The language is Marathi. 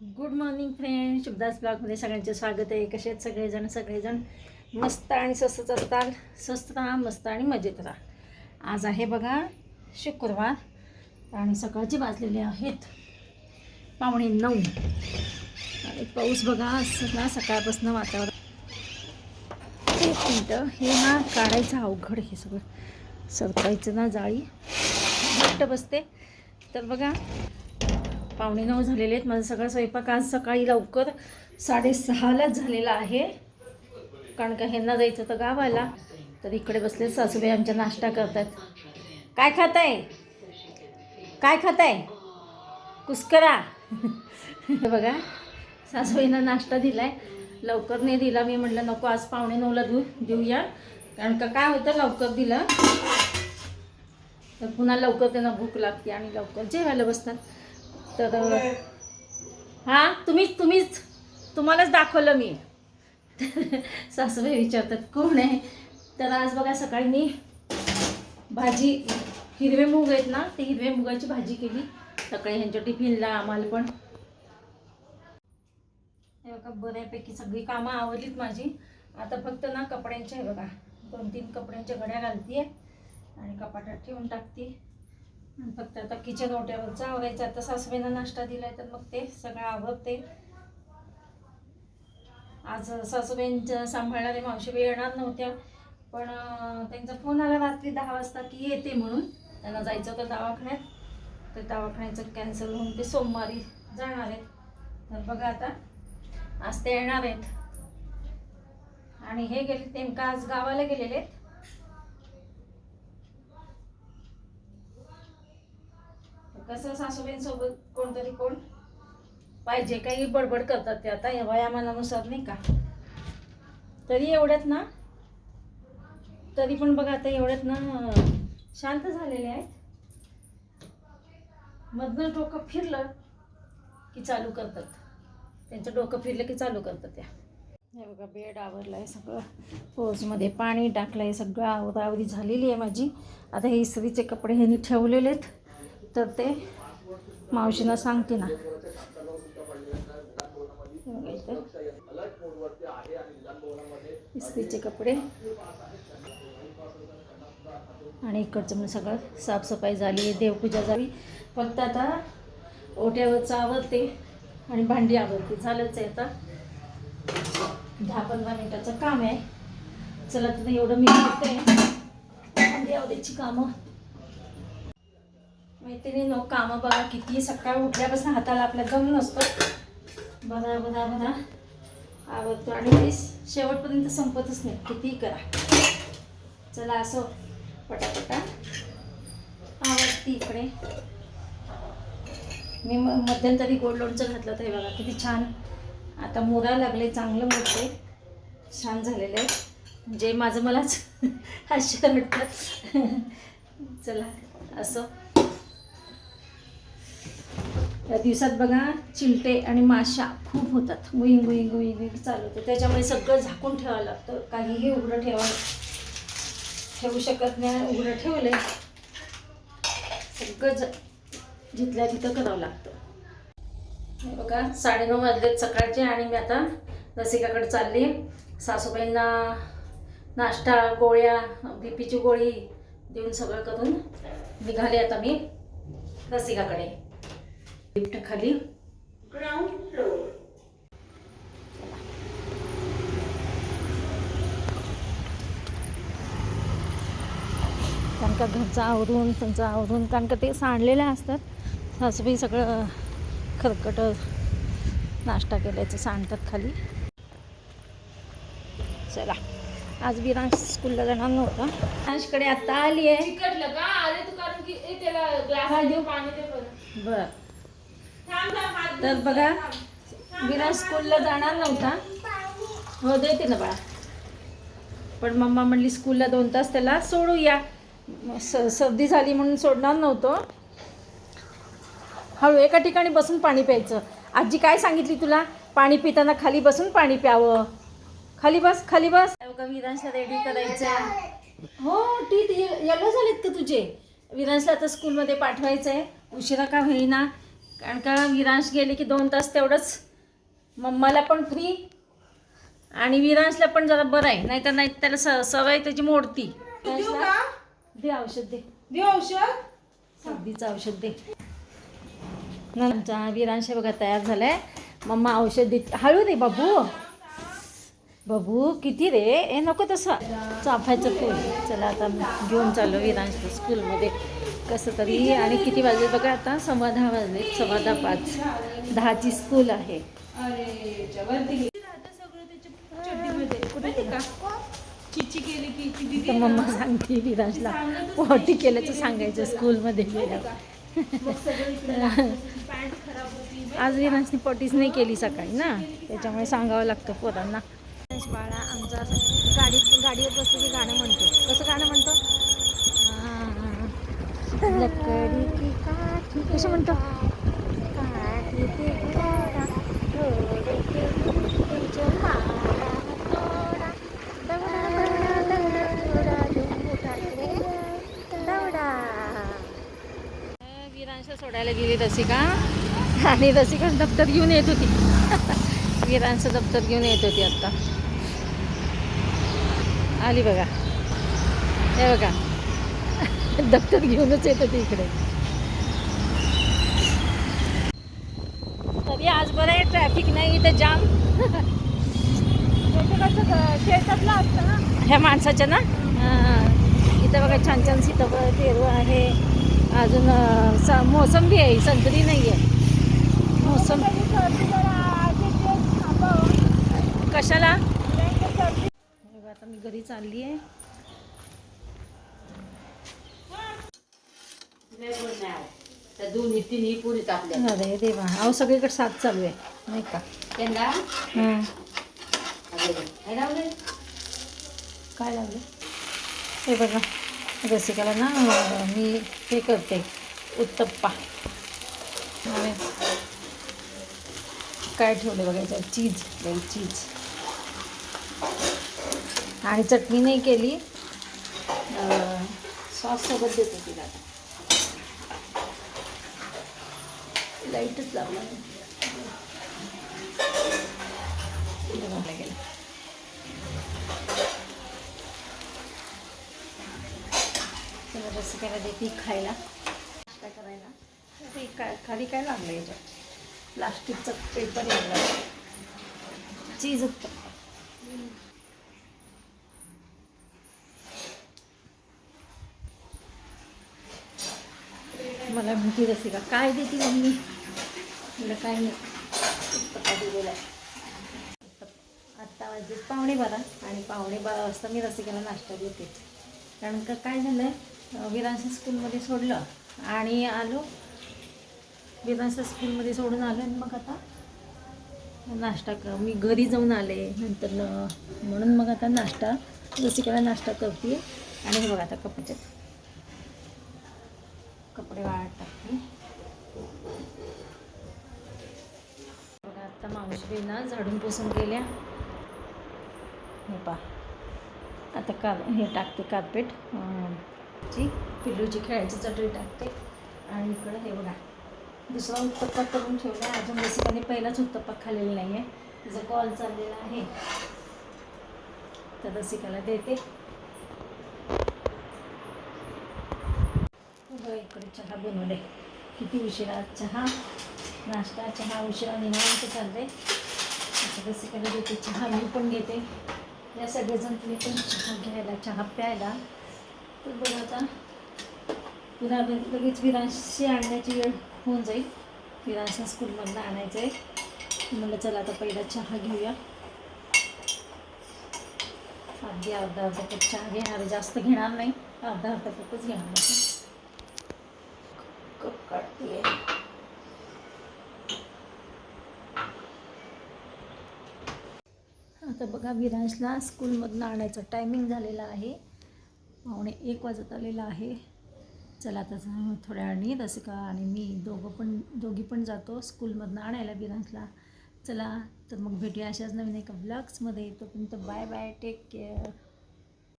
गुड मॉर्निंग फ्रेंड शुभदास ब्लॉगमध्ये सगळ्यांचे स्वागत आहे. कसे आहेत सगळेजण? सगळेजण मस्त आणि स्वस्तच असतात. स्वस्त राहा मस्त आणि मजेत राहा. आज आहे बघा शुक्रवार आणि सकाळचे वाजलेले आहेत पावणे नऊ. आणि पाऊस बघा असं ना सकाळपासून वातावरण. एक मिनटं हे ना काढायचं अवघड हे सगळं. सरकायचं ना जाळी. घट्ट बसते. तर बघा पावणे नऊ झालेले आहेत. माझा सगळा स्वयंपाक आज सकाळी लवकर साडेसहालाच झालेला आहे. कारण का ह्यांना जायचं तर गावाला. तर इकडे बसले सासूबाई आमच्या नाश्ता करतात. काय खात आहे काय खात आहे कुस्करा बघा सासूबाईंना नाश्ता दिला आहे लवकर नाही दिला. मी म्हटलं नको आज पावणे नऊला देऊ देऊया. कारण का काय होतं? लवकर दिलं. तर पुन्हा लवकर त्यांना भूक लागते आणि लवकर जेवायला बसतात. तर हां तुम्हीच तुम्हीच तुम्हालाच दाखवलं मी. सासूबाई विचारतात कोण आहे? तर आज बघा सकाळी मी भाजी हिरवे मूग आहेत ना ते हिरवे मुगाची भाजी केली. सकाळी ह्यांच्या टिफिनला आम्हाला पण. हे बघा बऱ्यापैकी सगळी कामं आवडलीत माझी. आता फक्त ना कपड्यांच्या आहे बघा दोन तीन कपड्यांच्या घड्या घालते आणि कपाटात ठेवून टाकते फक्त आता किचन ओट्यावरचं आवरायचं आता सासूबाईंना नाश्ता दिलाय तर मग ते सगळं आवडते आज सासूबाईंच्या सांभाळणारे मावशीबाई येणार नव्हत्या पण त्यांचा फोन आला रात्री दहा वाजता की येते म्हणून. त्यांना जायचं होतं दवाखान्यात. तर दवाखान्याचं कॅन्सल होऊन ते सोमवारी जाणार आहेत. तर बघा आता आज ते येणार आहेत. आणि हे गेले नेमकं आज गावाला गेलेले आहेत. कसं सासूबाईंसोबत कोणतरी कोण पाहिजे काही बडबड करतात ते आता या वयामानानुसार नाही का? तरी एवढ्यात ना तरी पण बघा आता एवढ्यात ना शांत झालेले आहेत. मधनं डोकं फिरलं की चालू करतात. त्यांचं डोकं फिरलं की चालू करतात त्या. हे बघा बेड आवरलं आहे सगळं. पोजमध्ये पाणी टाकलं आहे सगळं आवरावरी झालेली आहे माझी. आता हे इस्त्रीचे कपडे ह्यांनी ठेवलेले आहेत तर ते मावशीनं सांगते ना. इस्त्रीचे कपडे. आणि इकडचं म्हणजे सगळं साफसफाई झाली देवपूजा झाली. फक्त आता ओट्यावरचं आवडते आणि भांडी आवडते झालंच आहे आता. दहा पंधरा मिनिटाचं काम आहे. चला तर एवढं मी करते. भांडी आवडीची कामं. मैत्रिणी नो कामं बघा किती. सकाळ उठल्यापासून हाताला आपल्या दम नसतो. बघा बघा बघा. आवडतो आणि ते शेवटपर्यंत संपतच नाही. कितीही करा. चला असो. पटापटा. आवडती इकडे. मी मध्यंतरी गोड लोणचं घातलं तर हे बघा किती छान. आता मोरा लागले चांगलं मोठे छान झालेलं आहे. जे माझं मलाच हास्य वाटतं चला असं. त्या दिवसात बघा चिलटे आणि माशा खूप होतात. गुईंग गुईंग गुईंग गुईंग चालू होतं. त्याच्यामुळे सगळं झाकून ठेवावं लागतं. काहीही उघडं ठेवा ठेवू शकत नाही. उघडं ठेवलं सगळं ज जिथल्या तिथं करावं लागतं. बघा साडेनऊ वाजलेत सकाळचे आणि मी आता रसिकाकडे चालली. सासूबाईंना नाश्ता गोळ्या बीपीची गोळी देऊन सगळं करून निघाले आता मी रसिकाकडे. लिफ्ट खाली कारण का घरचं आवरून त्यांचं आवरून कारण का ते सांडलेले असतात. सासूबाई सगळं खरकट नाश्ता केल्याचं सांडतात खाली. चला आज विरांश स्कूलला जाणार नव्हता. विरांशकडे आता आली आहे चिकटलं का? आले तू कारण की ए, त्याला ग्लास देऊ. पाणी दे बरं. तर बघा विराज स्कूलला जाणार नव्हता. हो देते ना बाळा. पण मम्मा म्हणली स्कूलला दोन तास त्याला सोडूया. स सर्दी झाली म्हणून सोडणार नव्हतो. हळू एका ठिकाणी बसून पाणी प्यायचं. आजी काय सांगितली तुला? पाणी पिताना खाली बसून पाणी प्यावं. खाली बस खाली बस. विरांशला रेडी करायचं हो टीत येलो झालेत का तुझे? विरांशला आता स्कूलमध्ये पाठवायचं आहे उशिरा का होईना? कारण का विरांश गेले की दोन तास तेवढंच मम्माला पण फ्री आणि विरांशला पण जरा बरं आहे. नाही तर नाही त्याला स सवय त्याची मोडती. दे औषध दे. देऊ औषध? सर्दीचं औषध दे. आमचा विरांश हे बघा तयार झालाय. मम्मा औषध दे. हळू दे बाबू. बाबू किती रे? ए नको तसं. चाफ्याचं फूल. चला आता घेऊन चाललो विरांशला स्कूलमध्ये कसं तरी आणि किती वाजले? बघा आता सव्वा दहा वाजले सव्वा दहा पाच. दहाची स्कूल आहे. तर मम्मा सांगते विरांशला पॉटी केल्याचं सांगायचं स्कूलमध्ये आज विरांशने पॉटीच नाही केली सकाळी ना? त्याच्यामुळे सांगावं लागतं पोरांना. बाळा आमचा गाडीत गाडीवर बसतो की गाणं म्हणतो. कसं गाणं म्हणतो लकडी की काठी कसं म्हणतो? काठी ते घोडा, घोडे के मारा. विरांश सोडायला गेली रसिका आणि रसिका दप्तर घेऊन येत होती. विरांचं दप्तर घेऊन येत होती आत्ता आली बघा. हे बघा. दप्तर घेऊनच येत होती इकडे. तरी आज बरं आहे ट्रॅफिक नाही इथं जाम शेतातला असतं ना ह्या माणसाच्या ना? हां. इथं बघा छान छान सीताफळ पेरू आहे. अजून मोसंबी आहे संत्री नाही आहे. मोसम कशाला? आता मी घरी चालली आहे दोन्ही तिन्ही पुरी टाकल्या अरे देवा अहो सगळीकडे साथ चालू आहे नाही का? त्यांना? हां. काय लावले काय लागलं हे बघा रसिकाला ना अं, मी हे करते उत्तप्पा. आणि काय ठेवले बघा याच्यात चीज चीज. आणि चटणी नाही केली. सॉस सोबत देते तिला आता. लाईटच लावला गेला चला रस करायला देते खायला. नाश्ता करायला. ते काय खाली काय लागलं याच्यात? प्लास्टिकचा पेपर लागला चीज मला भीती रसिका काय देते मम्मी? मला काय नाही. पत्ता दिलेला आहे आत्ता वाजले पावणे बारा आणि पावणे बारा वाजता मी रसिकाला नाश्ता देते. कारण का काय झालं आहे विरांसा स्कूलमध्ये सोडलं आणि आलो. विरांसा स्कूलमध्ये सोडून आलो आणि मग आता नाश्ता क मी घरी जाऊन आले. नंतर म्हणून मग आता नाश्ता रसिकाला नाश्ता करते. आणि हे बघा आता कपड्यात कपडे वाळत टाकते. बघा आता मावशी ना झाडून पुसून गेल्या. हे पा आता का हे टाकते कार्पेट ची पिल्लूची खेळायची चटई टाकते. आणि इकडं हे बघा. दुसरा उत्तप्पा करून ठेवला. अजून रसिकाने पहिलाच उत्तप्पा खाल्लेला नाही आहे तिचा कॉल चाललेला आहे. तर रसिकाला देते. बघा इकडे चहा बनवले किती उशिरा चहा नाश्ता चहा उशिरा निवांत चालते आता रसिकाला देते चहा मी पण घेते. या सगळेजण तुम्ही पण चहा घ्यायला चहा प्यायला. तर बघा आता पुन्हा लगेच विरांशी आणण्याची वेळ होऊन जाईल. विरांशा स्कूलमधनं आणायचं आहे म्हणलं चला आता पहिला चहा घेऊया. अर्धी अर्धा अर्धा कप चहा घेणार जास्त घेणार नाही. अर्धा अर्धा कपच घेणार आहे. कप काढते तर बघा विरांशला स्कूलमधनं आणायचं. टायमिंग झालेला आहे. पावणे एक वाजत आलेला आहे. चला आता थोड्या थोड्या वेळाने. का आणि मी दोघं पण दोघी पण जातो स्कूलमधनं आणायला विरांशला चला तर मग भेटूया अशाच नवीन एका ब्लॉग्समध्ये तोपर्यंत बाय बाय टेक केअर